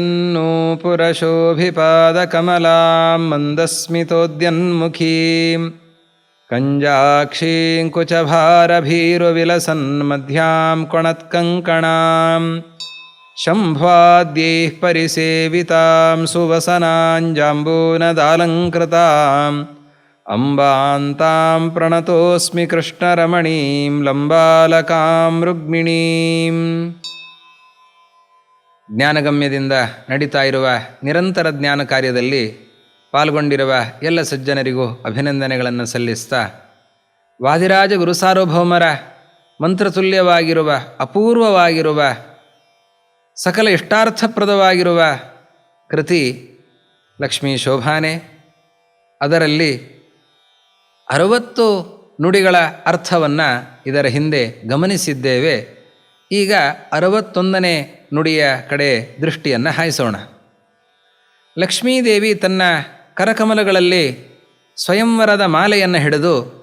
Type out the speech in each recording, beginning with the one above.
न्नूपुरशोभिपादकमलां मन्दस्मितोद्यन्मुखीं कञ्जाक्षीङ्कुचभारभीरुविलसन्मध्यां कोणत्कङ्कणां शम्भ्वाद्यैः परिसेवितां सुवसनाञ्जाम्बूनदालङ्कृताम्। अम्बान्तां प्रणतोऽस्मि कृष्णरमणीं लम्बालकां रुक्मिणीम्। ಜ್ಞಾನಗಮ್ಯದಿಂದ ನಡೀತಾ ಇರುವ ನಿರಂತರ ಜ್ಞಾನ ಕಾರ್ಯದಲ್ಲಿ ಪಾಲ್ಗೊಂಡಿರುವ ಎಲ್ಲ ಸಜ್ಜನರಿಗೂ ಅಭಿನಂದನೆಗಳನ್ನು ಸಲ್ಲಿಸ್ತಾ, ವಾದಿರಾಜ ಗುರುಸಾರ್ವಭೌಮರ ಮಂತ್ರತುಲ್ಯವಾಗಿರುವ, ಅಪೂರ್ವವಾಗಿರುವ, ಸಕಲ ಇಷ್ಟಾರ್ಥಪ್ರದವಾಗಿರುವ ಕೃತಿ ಲಕ್ಷ್ಮೀ ಶೋಭಾನೆ. ಅದರಲ್ಲಿ ಅರವತ್ತು ನುಡಿಗಳ ಅರ್ಥವನ್ನು ಇದರ ಹಿಂದೆ ಗಮನಿಸಿದ್ದೇವೆ. ಈಗ ಅರವತ್ತೊಂದನೇ ನುಡಿಯ ಕಡೆ ದೃಷ್ಟಿಯನ್ನು ಹಾಯಿಸೋಣ. ಲಕ್ಷ್ಮೀದೇವಿ ತನ್ನ ಕರಕಮಲಗಳಲ್ಲಿ ಸ್ವಯಂವರದ ಮಾಲೆಯನ್ನು ಹಿಡಿದು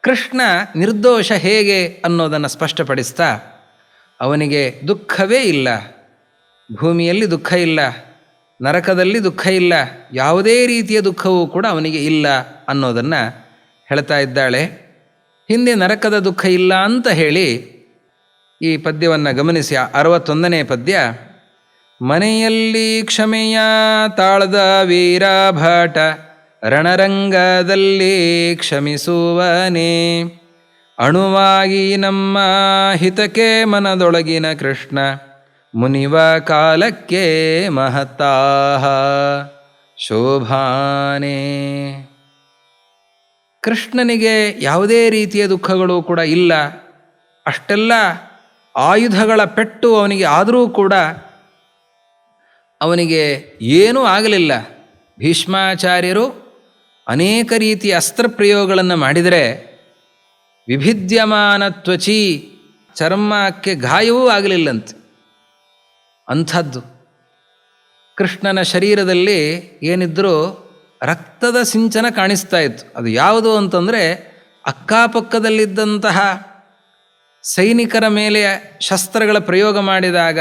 ಕೃಷ್ಣ ನಿರ್ದೋಷ ಹೇಗೆ ಅನ್ನೋದನ್ನು ಸ್ಪಷ್ಟಪಡಿಸ್ತಾ, ಅವನಿಗೆ ದುಃಖವೇ ಇಲ್ಲ, ಭೂಮಿಯಲ್ಲಿ ದುಃಖ ಇಲ್ಲ, ನರಕದಲ್ಲಿ ದುಃಖ ಇಲ್ಲ, ಯಾವುದೇ ರೀತಿಯ ದುಃಖವೂ ಕೂಡ ಅವನಿಗೆ ಇಲ್ಲ ಅನ್ನೋದನ್ನು ಹೇಳ್ತಾ ಇದ್ದಾಳೆ. ಹಿಂದೆ ನರಕದ ದುಃಖ ಇಲ್ಲ ಅಂತ ಹೇಳಿ ಈ ಪದ್ಯವನ್ನು ಗಮನಿಸಿ. ಅರವತ್ತೊಂದನೇ ಪದ್ಯ, ಮನೆಯಲ್ಲಿ ಕ್ಷಮೆಯ ತಾಳದ ವೀರಭಟ, ರಣರಂಗದಲ್ಲಿ ಕ್ಷಮಿಸುವನೇ. ಅಣುವಾಗಿ ನಮ್ಮ ಹಿತಕ್ಕೆ ಮನದೊಳಗಿನ ಕೃಷ್ಣ, ಮುನಿವ ಕಾಲಕ್ಕೆ ಮಹತಾಹ, ಶೋಭಾನೇ. ಕೃಷ್ಣನಿಗೆ ಯಾವುದೇ ರೀತಿಯ ದುಃಖಗಳು ಕೂಡ ಇಲ್ಲ. ಅಷ್ಟೆಲ್ಲ ಆಯುಧಗಳ ಪೆಟ್ಟು ಅವನಿಗೆ ಆದರೂ ಕೂಡ ಅವನಿಗೆ ಏನೂ ಆಗಲಿಲ್ಲ. ಭೀಷ್ಮಾಚಾರ್ಯರು ಅನೇಕ ರೀತಿಯ ಅಸ್ತ್ರಪ್ರಯೋಗಗಳನ್ನು ಮಾಡಿದರೆ ವಿಭಿದ್ಯಮಾನ ತ್ವಚಿ ಚರ್ಮಕ್ಕೆ ಗಾಯವೂ ಆಗಲಿಲ್ಲಂತೆ. ಅಂಥದ್ದು. ಕೃಷ್ಣನ ಶರೀರದಲ್ಲಿ ಏನಿದ್ದರೂ ರಕ್ತದ ಸಿಂಚನ ಕಾಣಿಸ್ತಾ ಇತ್ತು. ಅದು ಯಾವುದು ಅಂತಂದರೆ ಅಕ್ಕಪಕ್ಕದಲ್ಲಿದ್ದಂತಹ ಸೈನಿಕರ ಮೇಲೆ ಶಸ್ತ್ರಗಳ ಪ್ರಯೋಗ ಮಾಡಿದಾಗ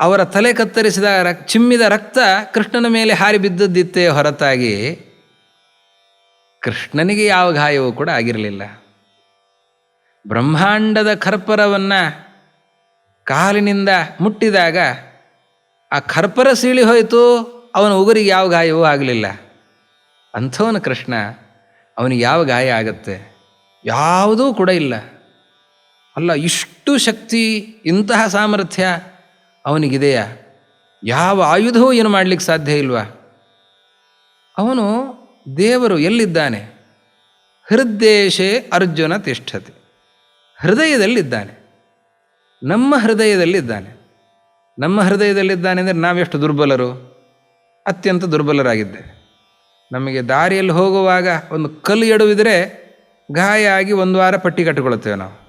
ಅವರ ತಲೆ ಕತ್ತರಿಸಿದ ರಕ್ ಚಿಮ್ಮಿದ ರಕ್ತ ಕೃಷ್ಣನ ಮೇಲೆ ಹಾರಿ ಬಿದ್ದದ್ದಿತ್ತೇ ಹೊರತಾಗಿ ಕೃಷ್ಣನಿಗೆ ಯಾವ ಗಾಯವೂ ಕೂಡ ಆಗಿರಲಿಲ್ಲ. ಬ್ರಹ್ಮಾಂಡದ ಕರ್ಪರವನ್ನು ಕಾಲಿನಿಂದ ಮುಟ್ಟಿದಾಗ ಆ ಕರ್ಪರ ಸೀಳಿ ಹೋಯಿತು, ಅವನ ಉಗುರಿಗೆ ಯಾವ ಗಾಯವೂ ಆಗಲಿಲ್ಲ. ಅಂಥವನು ಕೃಷ್ಣ, ಅವನಿಗೆ ಯಾವ ಗಾಯ ಆಗತ್ತೆ? ಯಾವುದೂ ಕೂಡ ಇಲ್ಲ. ಅಲ್ಲ, ಇಷ್ಟು ಶಕ್ತಿ, ಇಂತಹ ಸಾಮರ್ಥ್ಯ ಅವನಿಗಿದೆಯಾ? ಯಾವ ಆಯುಧವೂ ಏನು ಮಾಡಲಿಕ್ಕೆ ಸಾಧ್ಯ ಇಲ್ವಾ? ಅವನು ದೇವರು ಎಲ್ಲಿದ್ದಾನೆ? ಹೃದ್ದೇಶೇ ಅರ್ಜುನ ತಿಷ್ಠತೆ. ಹೃದಯದಲ್ಲಿದ್ದಾನೆ. ನಮ್ಮ ಹೃದಯದಲ್ಲಿದ್ದಾನೆ. ನಮ್ಮ ಹೃದಯದಲ್ಲಿದ್ದಾನೆ ಅಂದರೆ ನಾವೆಷ್ಟು ದುರ್ಬಲರು? ಅತ್ಯಂತ ದುರ್ಬಲರಾಗಿದ್ದೇವೆ. ನಮಗೆ ದಾರಿಯಲ್ಲಿ ಹೋಗುವಾಗ ಒಂದು ಕಲ್ಲು ಎಡುವಿದರೆ ಗಾಯ ಆಗಿ ಒಂದು ವಾರ ಪಟ್ಟಿ ಕಟ್ಟಿಕೊಳ್ಳುತ್ತೇವೆ ನಾವು.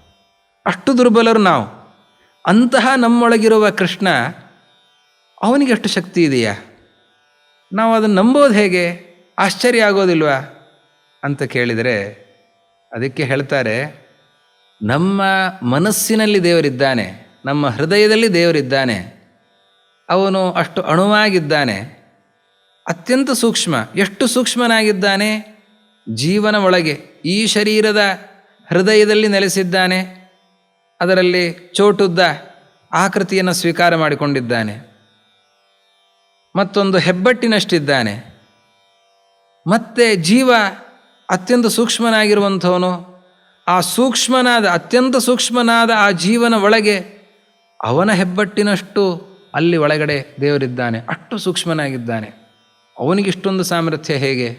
ಅಷ್ಟು ದುರ್ಬಲರು ನಾವು. ಅಂತಹ ನಮ್ಮೊಳಗಿರುವ ಕೃಷ್ಣ ಅವನಿಗೆ ಅಷ್ಟು ಶಕ್ತಿ ಇದೆಯಾ? ನಾವು ಅದನ್ನು ನಂಬೋದು ಹೇಗೆ? ಆಶ್ಚರ್ಯ ಆಗೋದಿಲ್ವಾ? ಅಂತ ಕೇಳಿದರೆ ಅದಕ್ಕೆ ಹೇಳ್ತಾರೆ, ನಮ್ಮ ಮನಸ್ಸಿನಲ್ಲಿ ದೇವರಿದ್ದಾನೆ, ನಮ್ಮ ಹೃದಯದಲ್ಲಿ ದೇವರಿದ್ದಾನೆ, ಅವನು ಅಷ್ಟು ಅಣುವಾಗಿದ್ದಾನೆ, ಅತ್ಯಂತ ಸೂಕ್ಷ್ಮ, ಎಷ್ಟು ಸೂಕ್ಷ್ಮನಾಗಿದ್ದಾನೆ, ಜೀವನ ಒಳಗೆ ಈ ಶರೀರದ ಹೃದಯದಲ್ಲಿ ನೆಲೆಸಿದ್ದಾನೆ ಅದರಲ್ಲಿ ಚೋಟುದ್ದ ಆಕೃತಿಯನ್ನು ಸ್ವೀಕಾರ ಮಾಡಿಕೊಂಡಿದ್ದಾನೆ. ಮತ್ತೊಂದು ಹೆಬ್ಬಟ್ಟಿನಷ್ಟಿದ್ದಾನೆ. ಮತ್ತೆ ಜೀವ ಅತ್ಯಂತ ಸೂಕ್ಷ್ಮನಾಗಿರುವಂಥವನು, ಆ ಸೂಕ್ಷ್ಮನಾದ, ಅತ್ಯಂತ ಸೂಕ್ಷ್ಮನಾದ ಆ ಜೀವನ ಒಳಗೆ ಅವನ ಹೆಬ್ಬಟ್ಟಿನಷ್ಟು ಅಲ್ಲಿ ಒಳಗಡೆ ದೇವರಿದ್ದಾನೆ, ಅಷ್ಟು ಸೂಕ್ಷ್ಮನಾಗಿದ್ದಾನೆ. ಅವನಿಗಿಷ್ಟೊಂದು ಸಾಮರ್ಥ್ಯ ಹೇಗೆ?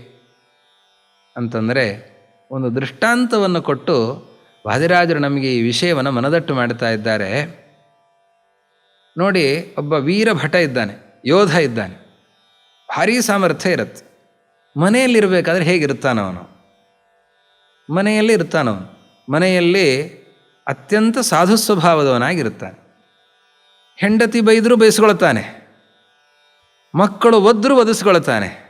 ಅಂತಂದರೆ, ಒಂದು ದೃಷ್ಟಾಂತವನ್ನು ಕೊಟ್ಟು ವಾದಿರಾಜರು ನಮಗೆ ಈ ವಿಷಯವನ್ನು ಮನದಟ್ಟು ಮಾಡ್ತಾ ಇದ್ದಾರೆ. ನೋಡಿ, ಒಬ್ಬ ವೀರಭಟ ಇದ್ದಾನೆ, ಯೋಧ ಇದ್ದಾನೆ. ಭಾರೀ ಸಾಮರ್ಥ್ಯ ಇರುತ್ತೆ. ಮನೆಯಲ್ಲಿರಬೇಕಾದ್ರೆ ಹೇಗಿರ್ತಾನವನು ಮನೆಯಲ್ಲಿ ಇರ್ತಾನವನು ಮನೆಯಲ್ಲಿ ಅತ್ಯಂತ ಸಾಧು ಸ್ವಭಾವದವನಾಗಿರುತ್ತಾನೆ ಹೆಂಡತಿ ಬೈದರೂ ಬಯಸ್ಕೊಳ್ತಾನೆ ಮಕ್ಕಳು ಒದ್ದರೂ ಒದಿಸ್ಕೊಳ್ತಾನೆ.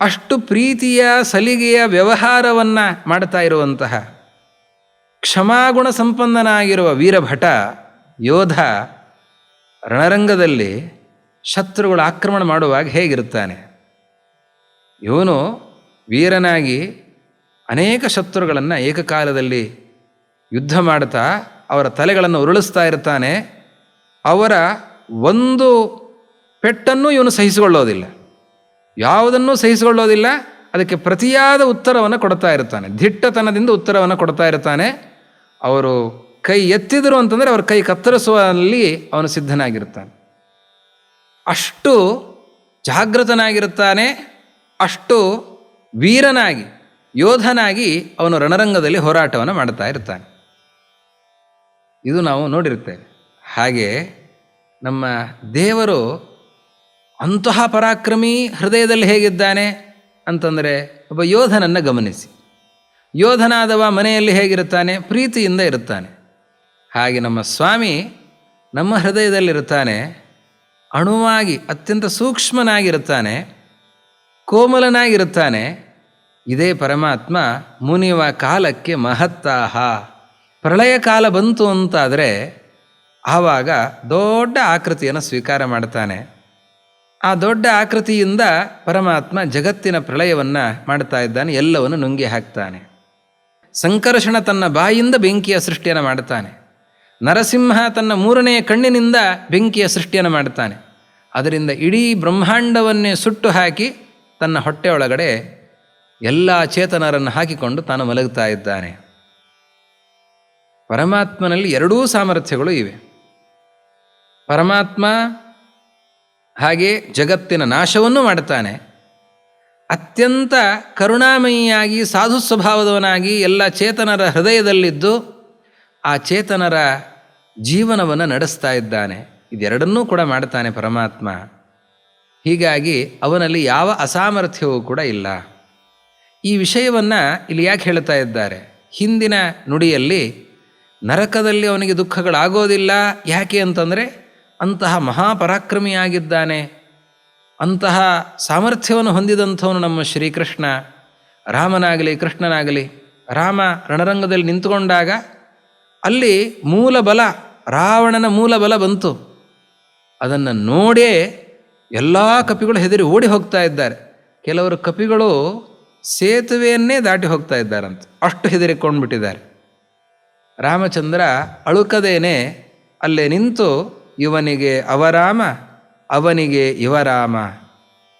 ಅಷ್ಟು ಪ್ರೀತಿಯ ಸಲಿಗೆಯ ವ್ಯವಹಾರವನ್ನು ಮಾಡ್ತಾ ಇರುವಂತಹ ಕ್ಷಮಾಗುಣ ಸಂಪನ್ನನಾಗಿರುವ ವೀರಭಟ ಯೋಧ ರಣರಂಗದಲ್ಲಿ ಶತ್ರುಗಳು ಆಕ್ರಮಣ ಮಾಡುವಾಗ ಹೇಗಿರುತ್ತಾನೆ? ಇವನು ವೀರನಾಗಿ ಅನೇಕ ಶತ್ರುಗಳನ್ನು ಏಕಕಾಲದಲ್ಲಿ ಯುದ್ಧ ಮಾಡ್ತಾ ಅವರ ತಲೆಗಳನ್ನು ಉರುಳಿಸ್ತಾ ಇರ್ತಾನೆ. ಅವರ ಒಂದು ಪೆಟ್ಟನ್ನು ಇವನು ಸಹಿಸಿಕೊಳ್ಳೋದಿಲ್ಲ. ಯಾವುದನ್ನೂ ಸಹಿಸಿಕೊಳ್ಳೋದಿಲ್ಲ. ಅದಕ್ಕೆ ಪ್ರತಿಯಾದ ಉತ್ತರವನ್ನು ಕೊಡ್ತಾ ಇರ್ತಾನೆ. ದಿಟ್ಟತನದಿಂದ ಉತ್ತರವನ್ನು ಕೊಡ್ತಾ ಇರ್ತಾನೆ. ಅವರು ಕೈ ಎತ್ತಿದರು ಅಂತಂದರೆ ಅವ್ರ ಕೈ ಕತ್ತರಿಸುವಲ್ಲಿ ಅವನು ಸಿದ್ಧನಾಗಿರ್ತಾನೆ. ಅಷ್ಟು ಜಾಗೃತನಾಗಿರುತ್ತಾನೆ ಅಷ್ಟು ವೀರನಾಗಿ, ಯೋಧನಾಗಿ ಅವನು ರಣರಂಗದಲ್ಲಿ ಹೋರಾಟವನ್ನು ಮಾಡ್ತಾ ಇರ್ತಾನೆ. ಇದು ನಾವು ನೋಡಿರ್ತೇವೆ. ಹಾಗೆ ನಮ್ಮ ದೇವರು ಅಂತಹ ಪರಾಕ್ರಮಿ ಹೃದಯದಲ್ಲಿ ಹೇಗಿದ್ದಾನೆ ಅಂತಂದರೆ ಒಬ್ಬ ಯೋಧನನ್ನು ಗಮನಿಸಿ. ಯೋಧನಾದವ ಮನೆಯಲ್ಲಿ ಹೇಗಿರುತ್ತಾನೆ? ಪ್ರೀತಿಯಿಂದ ಇರುತ್ತಾನೆ. ಹಾಗೆ ನಮ್ಮ ಸ್ವಾಮಿ ನಮ್ಮ ಹೃದಯದಲ್ಲಿರುತ್ತಾನೆ. ಅಣುವಾಗಿ ಅತ್ಯಂತ ಸೂಕ್ಷ್ಮನಾಗಿರುತ್ತಾನೆ. ಕೋಮಲನಾಗಿರುತ್ತಾನೆ. ಇದೇ ಪರಮಾತ್ಮ ಮುನಿವ ಕಾಲಕ್ಕೆ ಮಹತ್ತಾಹ. ಪ್ರಳಯ ಕಾಲ ಬಂತು ಅಂತಾದರೆ ಆವಾಗ ದೊಡ್ಡ ಆಕೃತಿಯನ್ನು ಸ್ವೀಕಾರ ಮಾಡ್ತಾನೆ. ಆ ದೊಡ್ಡ ಆಕೃತಿಯಿಂದ ಪರಮಾತ್ಮ ಜಗತ್ತಿನ ಪ್ರಳಯವನ್ನು ಮಾಡ್ತಾ ಇದ್ದಾನೆ, ಎಲ್ಲವನ್ನು ನುಂಗಿ ಹಾಕ್ತಾನೆ. ಸಂಕರ್ಷಣ ತನ್ನ ಬಾಯಿಂದ ಬೆಂಕಿಯ ಸೃಷ್ಟಿಯನ್ನು ಮಾಡ್ತಾನೆ ನರಸಿಂಹ ತನ್ನ ಮೂರನೆಯ ಕಣ್ಣಿನಿಂದ ಬೆಂಕಿಯ ಸೃಷ್ಟಿಯನ್ನು ಮಾಡ್ತಾನೆ ಅದರಿಂದ ಇಡೀ ಬ್ರಹ್ಮಾಂಡವನ್ನೇ ಸುಟ್ಟು ಹಾಕಿ ತನ್ನ ಹೊಟ್ಟೆಯೊಳಗಡೆ ಎಲ್ಲ ಚೇತನರನ್ನು ಹಾಕಿಕೊಂಡು ತಾನು ಮಲಗುತ್ತಾ ಇದ್ದಾನೆ. ಪರಮಾತ್ಮನಲ್ಲಿ ಎರಡೂ ಸಾಮರ್ಥ್ಯಗಳು ಇವೆ. ಪರಮಾತ್ಮ ಹಾಗೆ ಜಗತ್ತಿನ ನಾಶವನ್ನು ಮಾಡ್ತಾನೆ ಅತ್ಯಂತ ಕರುಣಾಮಯಿಯಾಗಿ, ಸಾಧು ಸ್ವಭಾವದವನಾಗಿ, ಎಲ್ಲ ಚೇತನರ ಹೃದಯದಲ್ಲಿದ್ದು ಆ ಚೇತನರ ಜೀವನವನ್ನು ನಡೆಸ್ತಾ ಇದ್ದಾನೆ. ಇದೆರಡನ್ನೂ ಕೂಡ ಮಾಡ್ತಾನೆ ಪರಮಾತ್ಮ. ಹೀಗಾಗಿ ಅವನಲ್ಲಿ ಯಾವ ಅಸಾಮರ್ಥ್ಯವೂ ಕೂಡ ಇಲ್ಲ. ಈ ವಿಷಯವನ್ನು ಇಲ್ಲಿ ಯಾಕೆ ಹೇಳ್ತಾ ಇದ್ದಾರೆ? ಹಿಂದಿನ ನುಡಿಯಲ್ಲಿ ನರಕದಲ್ಲಿ ಅವನಿಗೆ ದುಃಖಗಳಾಗೋದಿಲ್ಲ. ಯಾಕೆ ಅಂತಂದರೆ ಅಂತಹ ಮಹಾಪರಾಕ್ರಮಿಯಾಗಿದ್ದಾನೆ. ಅಂತಹ ಸಾಮರ್ಥ್ಯವನ್ನು ಹೊಂದಿದಂಥವನು ನಮ್ಮ ಶ್ರೀಕೃಷ್ಣ. ರಾಮನಾಗಲಿ, ಕೃಷ್ಣನಾಗಲಿ, ರಾಮ ರಣರಂಗದಲ್ಲಿ ನಿಂತುಕೊಂಡಾಗ ಅಲ್ಲಿ ಮೂಲ ಬಲ ರಾವಣನ ಮೂಲ ಬಲ ಬಂತು. ಅದನ್ನು ನೋಡೇ ಎಲ್ಲ ಕಪಿಗಳು ಹೆದರಿ ಓಡಿ ಹೋಗ್ತಾ ಇದ್ದಾರೆ. ಕೆಲವರು ಕಪಿಗಳು ಸೇತುವೆಯನ್ನೇ ದಾಟಿ ಹೋಗ್ತಾ ಇದ್ದಾರಂತೆ. ಅಷ್ಟು ಹೆದರಿಕೊಂಡ್ಬಿಟ್ಟಿದ್ದಾರೆ. ರಾಮಚಂದ್ರ ಅಳುಕದೇನೆ ಅಲ್ಲೇ ನಿಂತು ಇವನಿಗೆ ಅವರಾಮ ಅವನಿಗೆ ಇವರಾಮ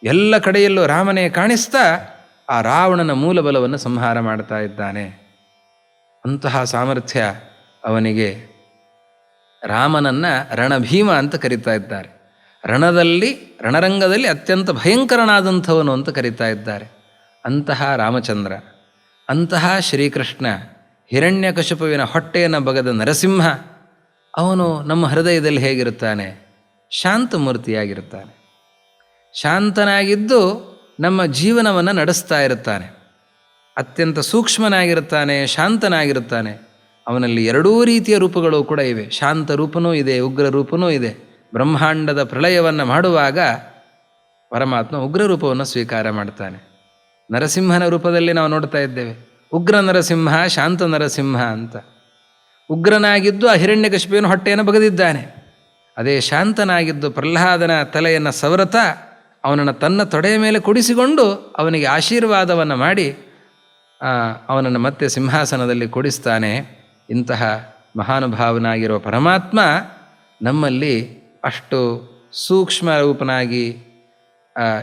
ಎಲ್ಲ ಕಡೆಯಲ್ಲೂ ರಾಮನೇ ಕಾಣಿಸ್ತಾ ಆ ರಾವಣನ ಮೂಲಬಲವನ್ನು ಸಂಹಾರ ಮಾಡ್ತಾ ಇದ್ದಾನೆ. ಅಂತಹ ಸಾಮರ್ಥ್ಯ ಅವನಿಗೆ. ರಾಮನನ್ನು ರಣಭೀಮ ಅಂತ ಕರೀತಾ ಇದ್ದಾರೆ. ರಣದಲ್ಲಿ, ರಣರಂಗದಲ್ಲಿ ಅತ್ಯಂತ ಭಯಂಕರನಾದಂಥವನು ಅಂತ ಕರೀತಾ ಇದ್ದಾರೆ. ಅಂತಹ ರಾಮಚಂದ್ರ, ಅಂತಹ ಶ್ರೀಕೃಷ್ಣ ಹಿರಣ್ಯಕಶಪುವಿನ ಹೊಟ್ಟೆಯನ್ನು ಬಗದ ನರಸಿಂಹ, ಅವನು ನಮ್ಮ ಹೃದಯದಲ್ಲಿ ಹೇಗಿರುತ್ತಾನೆ? ಶಾಂತಮೂರ್ತಿಯಾಗಿರುತ್ತಾನೆ ಶಾಂತನಾಗಿದ್ದು ನಮ್ಮ ಜೀವನವನ್ನು ನಡೆಸ್ತಾ ಇರುತ್ತಾನೆ. ಅತ್ಯಂತ ಸೂಕ್ಷ್ಮನಾಗಿರುತ್ತಾನೆ, ಶಾಂತನಾಗಿರುತ್ತಾನೆ. ಅವನಲ್ಲಿ ಎರಡೂ ರೀತಿಯ ರೂಪಗಳು ಕೂಡ ಇವೆ. ಶಾಂತ ರೂಪನೂ ಇದೆ, ಉಗ್ರ ರೂಪನೂ ಇದೆ. ಬ್ರಹ್ಮಾಂಡದ ಪ್ರಳಯವನ್ನು ಮಾಡುವಾಗ ಪರಮಾತ್ಮ ಉಗ್ರ ರೂಪವನ್ನು ಸ್ವೀಕಾರ ಮಾಡ್ತಾನೆ. ನರಸಿಂಹನ ರೂಪದಲ್ಲಿ ನಾವು ನೋಡ್ತಾ ಇದ್ದೇವೆ. ಉಗ್ರ ನರಸಿಂಹ, ಶಾಂತ ನರಸಿಂಹ ಅಂತ. ಉಗ್ರನಾಗಿದ್ದು ಆ ಹಿರಣ್ಯಕಶಿಪಿಯನ್ನು ಹೊಟ್ಟೆಯನ್ನು ಬಗೆದಿದ್ದಾನೆ. ಅದೇ ಶಾಂತನಾಗಿದ್ದು ಪ್ರಹ್ಲಾದನ ತಲೆಯನ್ನು ಸವರತ ಅವನನ್ನು ತನ್ನ ತೊಡೆಯ ಮೇಲೆ ಕುಡಿಸಿಕೊಂಡು ಅವನಿಗೆ ಆಶೀರ್ವಾದವನ್ನು ಮಾಡಿ ಅವನನ್ನು ಮತ್ತೆ ಸಿಂಹಾಸನದಲ್ಲಿ ಕೊಡಿಸ್ತಾನೆ. ಇಂತಹ ಮಹಾನುಭಾವನಾಗಿರುವ ಪರಮಾತ್ಮ ನಮ್ಮಲ್ಲಿ ಅಷ್ಟು ಸೂಕ್ಷ್ಮ ರೂಪನಾಗಿ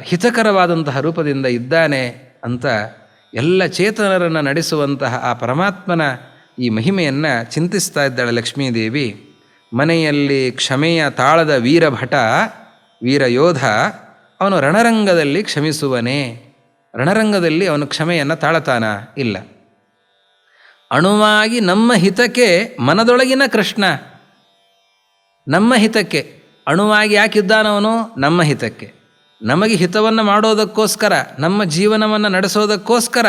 ಹಿತಕರವಾದಂತಹ ರೂಪದಿಂದ ಇದ್ದಾನೆ ಅಂತ ಎಲ್ಲ ಚೇತನರನ್ನು ನಡೆಸುವಂತಹ ಆ ಪರಮಾತ್ಮನ ಈ ಮಹಿಮೆಯನ್ನು ಚಿಂತಿಸ್ತಾ ಇದ್ದಾಳೆ ಲಕ್ಷ್ಮೀದೇವಿ. ಮನೆಯಲ್ಲಿ ಕ್ಷಮೆಯ ತಾಳದ ವೀರಭಟ, ವೀರಯೋಧ, ಅವನು ರಣರಂಗದಲ್ಲಿ ಕ್ಷಮಿಸುವನೇ. ರಣರಂಗದಲ್ಲಿ ಅವನು ಕ್ಷಮೆಯನ್ನು ತಾಳತಾನ? ಇಲ್ಲ. ಅಣುವಾಗಿ ನಮ್ಮ ಹಿತಕ್ಕೆ ಮನದೊಳಗಿನ ಕೃಷ್ಣ. ನಮ್ಮ ಹಿತಕ್ಕೆ. ಅಣುವಾಗಿ ಯಾಕಿದ್ದಾನವನು ನಮ್ಮ ಹಿತಕ್ಕೆ. ನಮಗೆ ಹಿತವನ್ನು ಮಾಡೋದಕ್ಕೋಸ್ಕರ, ನಮ್ಮ ಜೀವನವನ್ನು ನಡೆಸೋದಕ್ಕೋಸ್ಕರ